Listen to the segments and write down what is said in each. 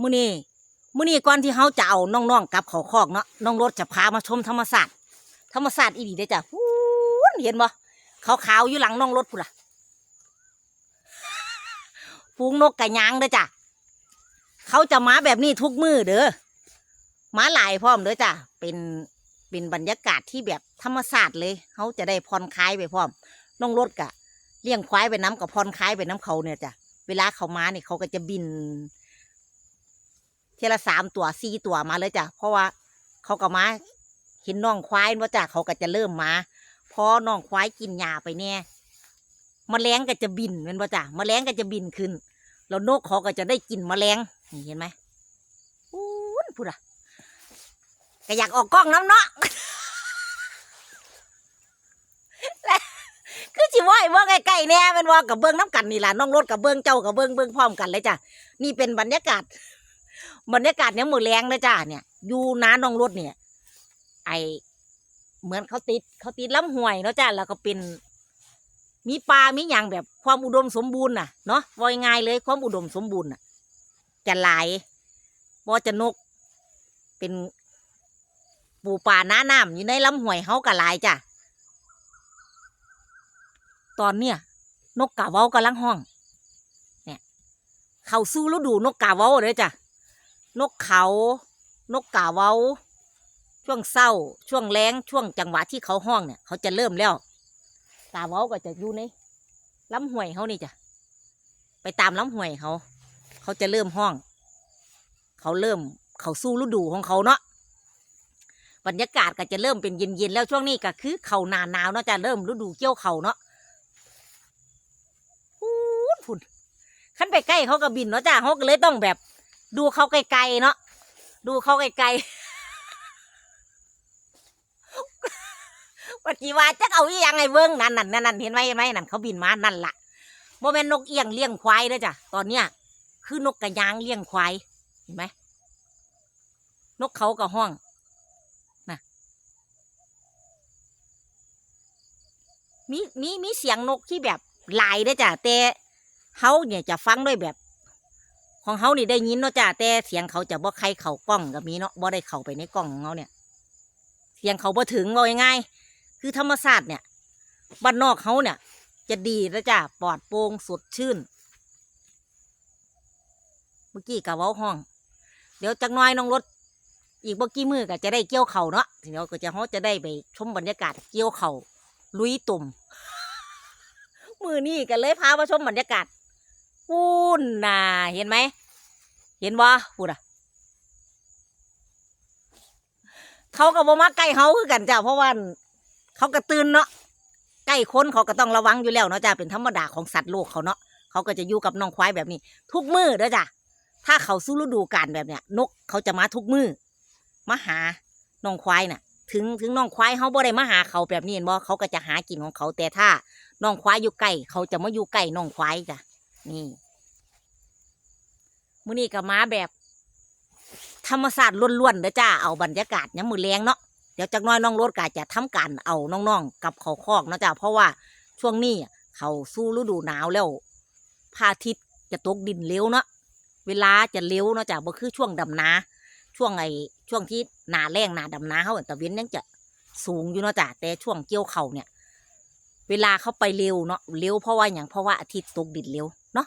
มื้อนี้มื้อนี้ก่อนที่เฮาจะเอาน้องๆกลับเขาคอกเนาะน้องรถจะพามาชมธรรมศาสตร์ธรรมศาสตร์อีหลีเด้จ้ะพูนเห็นบ่ขาวๆอยู่หลังน้องรถพุ่นล่ะฟูงนกกระยางเด้อจ้ะเขาจะมาแบบนี้ทุกมื้อเด้อมาหลายพร้อมเด้อจ้ะเป็นเป็นบรรยากาศที่แบบธรรมศาสตร์เลยเขาจะได้ผ่อนคลายไปพร้อมน้องรถกะเลี้ยงควายไปน้ำกับผ่อนคลายไปน้ำเขาเนี่ยจ้ะเวลาเขามาเนี่ยเขาก็จะบิน ทยละสามตัวสี่ตัวมาเลยจ้ะเพราะว่าเขาก็มาเห็นน้องควายว่าจ้ะเขาก็จะเริ่มมาพอน้องควายกินหญ้าไปแน่มแมลงก็จะบินเป็นว่าจ้ะมแมลงก็จะบินขึ้นแล้วนกเขาก็จะได้กินแมลงเห็นไหมอู้นพูดอะก็อยากออกกล้องน้ำเนาะคือสิว่าไอ้ว่าใกล้ๆแน่เป็นว่ากับเบิ้งน้ำกันนี่ล่ะน้องรถกับเบิ้งเจ้ากับเบิ้งเบิ้งพร้อมกันเลยจ้ะนี่เป็นบรรยากาศ บรรยากาศเนี่ยมือแรงเลยจ้าเนี่ยอยู่น้าน้องรถเนี่ย ไอเหมือนเขาติดเขาติดลำห้วยเนาะจ้าแล้วก็เป็นมีปลา มีอย่างแบบความอุดมสมบูรณ์น่ะเนาะวอยง่ายเลยความอุดมสมบูรณ์น่ะ จะหลายบ่จะนก เป็น ปูปลาหน้าน้ำอยู่ในลำห้วยเฮาก็หลายจ้ะ ตอนเนี้ยนกกาเว้ากำลังห้อง เนี่ย เขาสู่ฤดูนกกาเว้าเลยจ้ะ นกเขา นกกาเว้า ช่วงเศร้า ช่วงแรงช่วงจังหวะที่เขาห้องเนี่ย เขาจะเริ่มแล้ว กาเว้าก็จะอยู่ในลำห้วยเขานี่จ้ะ ไปตามลำห้วยเขา เขาจะเริ่มห้อง เขาเริ่มเขาสู้ฤดูของเขาเนาะ บรรยากาศก็จะเริ่มเป็นเย็นๆแล้วช่วงนี้ก็คือเขาหนาหนาวเนาะจะเริ่มฤดูเกี่ยวเขาเนาะพูนพุ่นขั้นไปใกล้เขาก็บินเนาะจ้าเขาก็เลยต้องแบบ ดูเขาไกลๆเนาะดูเขาไกลๆวัจีว่าจักเอาอีหยังไงเบิ้งนั่นนั่นนั่นเห็นไหมเห็นไหมนั่นเขาบินมานั่นละโมเมนนกเอียงเลี้ยงควายเด้อจ้ะตอนเนี้ยคือนกกระยางเลี้ยงควายเห็นไหมนกเขากับห้องนะมีมีมีเสียงนกที่แบบหลายด้อจ้ะแต่เขาเนี่ยจะฟังด้วยแบบ ของเขานี่ได้ยินเนาะจ้าแต่เสียงเขาจะบ่ใครเขากล้องก็มีเนาะบ่ได้เข้าไปในกล้องของเขาเนี่ย เสียงเขาบ่ถึงว่าง่ายๆคือธรรมศาสตร์เนี่ยบ้านนอกเขาเนี่ย จะดีแล้วจ้าปลอดโปร่งสดชื่น เมื่อกี้กับเว้าห้อง เดี๋ยวจักหน้อยน้องรถ อีกเมื่อกี้มือก็จะได้เกี่ยวเข่าเนาะเดี๋ยวก็จะเขาจะได้ไปชมบรรยากาศเกี่ยวเข่าลุยตุ่มมือนี่ก็เลยพามาชมบรรยากาศ ปูนน่ะเห็นไหม เห็นบ่พูดอะ เขาก็บ่มาใกล้เฮาคือกันจ้าเพราะว่าเขาก็ตื่นเนาะใกล้คนเขาก็ต้องระวังอยู่แล้วเนาะจ้าเป็นธรรมดาของสัตว์โลกเขาเนาะเขาก็จะอยู่กับน้องควายแบบนี้ ทุกมือเด้อจ้ะถ้าเขาสู้ฤดูกาลแบบเนี้ย นกเขาจะมาทุกมือมาหาน้องควายน่ะ ถึงถึงน้องควายเขาบ่ได้มาหาเขาแบบนี้เห็นบ่เขาก็จะหากินของเขาแต่ถ้าน้องควายอยู่ใกล้เขาจะมาอยู่ใกล้น้องควายจ้ะ นี่มื้อนี้ก็มาแบบ ธรรมศาสตร์ล้วนๆเด้อจ้าเอาบรรยากาศยามมื้อแรงเนาะเดี๋ยวจักน้อยน้องรถก็จะทำการเอาน้องๆกับเขาคอกเนาะจ้าเพราะว่าช่วงนี้เขาสู้ฤดูหนาวแล้วพระอาทิตย์จะตกดินเร็วเนาะเวลาจะเร็วเนาะจ้าบ่คือช่วงดำนาช่วงไอ้ช่วงที่หนาแรงหนาดำนาเขาแตะเว้นยังจะสูงอยู่เนาะจ้าแต่ช่วงเกี่ยวเขาเนี่ย เวลาเขาไปเร็วเนาะเร็วเพราะว่าอย่างเพราะว่าอาทิตย์ตกดินเร็ว เนาะ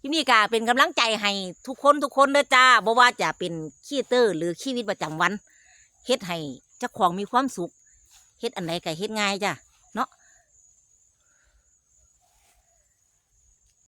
ที่นี่ก็เป็นกำลังใจให้ทุกคนทุกคนเด้อจ้าบ่ว่าจะเป็นขี้เตอร์หรือชีวิตประจำวันเฮ็ดให้เจ้าของมีความสุขเฮ็ดอันไหนก็เฮ็ดง่ายจ้า